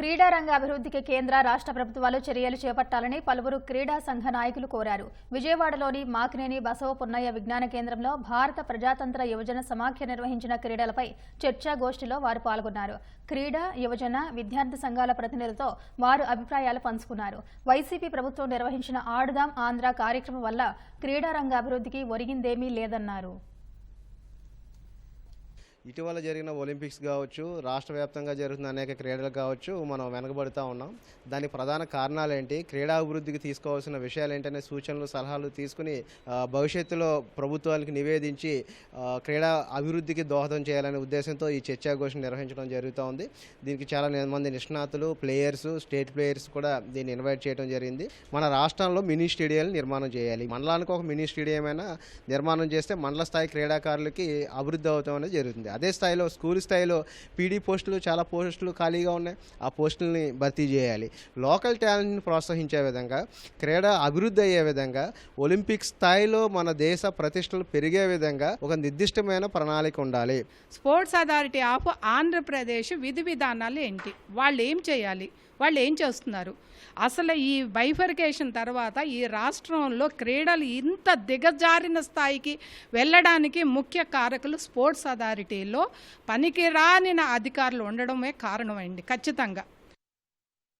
క్రీడా రంగ అభివృద్ధికి కేంద్ర రాష్ట్ర ప్రభుత్వాలు చర్యలు చేపట్టాలని పలువురు క్రీడా సంఘ నాయకులు కోరారు. విజయవాడలోని మాకినేని బసవ పున్నయ్య విజ్ఞాన కేంద్రంలో భారత ప్రజాతంత్ర యువజన సమాఖ్య నిర్వహించిన క్రీడలపై చర్చాగోష్ఠిలో వారు పాల్గొన్నారు. క్రీడా యువజన విద్యార్థి సంఘాల ప్రతినిధులతో వారు అభిప్రాయాలు పంచుకున్నారు. వైసీపీ ప్రభుత్వం నిర్వహించిన ఆడుదాం ఆంధ్ర కార్యక్రమం వల్ల క్రీడా రంగ అభివృద్ధికి ఒరిగిందేమీ లేదన్నారు. ఇటీవల జరిగిన ఒలింపిక్స్ కావచ్చు రాష్ట్ర వ్యాప్తంగా జరుగుతున్న అనేక క్రీడలు కావచ్చు మనం వెనకబడుతూ ఉన్నాం. దానికి ప్రధాన కారణాలు ఏంటి క్రీడా అభివృద్ధికి తీసుకోవాల్సిన విషయాలు ఏంటనే సూచనలు సలహాలు తీసుకుని భవిష్యత్తులో ప్రభుత్వానికి నివేదించి క్రీడా అభివృద్ధికి దోహదం చేయాలనే ఉద్దేశంతో ఈ చర్చాఘోష నిర్వహించడం జరుగుతూ ఉంది. దీనికి చాలా మంది నిష్ణాతులు ప్లేయర్స్ స్టేట్ ప్లేయర్స్ కూడా దీన్ని ఇన్వైట్ చేయడం జరిగింది. మన రాష్ట్రంలో మినీ స్టేడియాలు నిర్మాణం చేయాలి. మండలానికి ఒక మినీ స్టేడియం అయినా నిర్మాణం చేస్తే మండల స్థాయి క్రీడాకారులకి అభివృద్ధి అవుతాం అనేది జరుగుతుంది. అదే స్థాయిలో స్కూల్ స్థాయిలో పీడీ పోస్టులు చాలా పోస్టులు ఖాళీగా ఉన్నాయి. ఆ పోస్టుల్ని భర్తీ చేయాలి. లోకల్ టాలెంట్ని ప్రోత్సహించే విధంగా క్రీడ అభివృద్ధి అయ్యే విధంగా ఒలింపిక్ స్థాయిలో మన దేశ ప్రతిష్టలు పెరిగే విధంగా ఒక నిర్దిష్టమైన ప్రణాళిక ఉండాలి. స్పోర్ట్స్ అథారిటీ ఆఫ్ ఆంధ్రప్రదేశ్ విధి విధానాలు ఏంటి? వాళ్ళు ఏం చేయాలి? వాళ్ళు ఏం చేస్తున్నారు? అసలు ఈ బైఫర్కేషన్ తర్వాత ఈ రాష్ట్రంలో క్రీడలు ఇంత దిగజారిన స్థాయికి వెళ్ళడానికి ముఖ్య కారకులు స్పోర్ట్స్ అథారిటీ అథారిటీలో పనికిరాని అధికారులు ఉండడమే కారణమైంది ఖచ్చితంగా.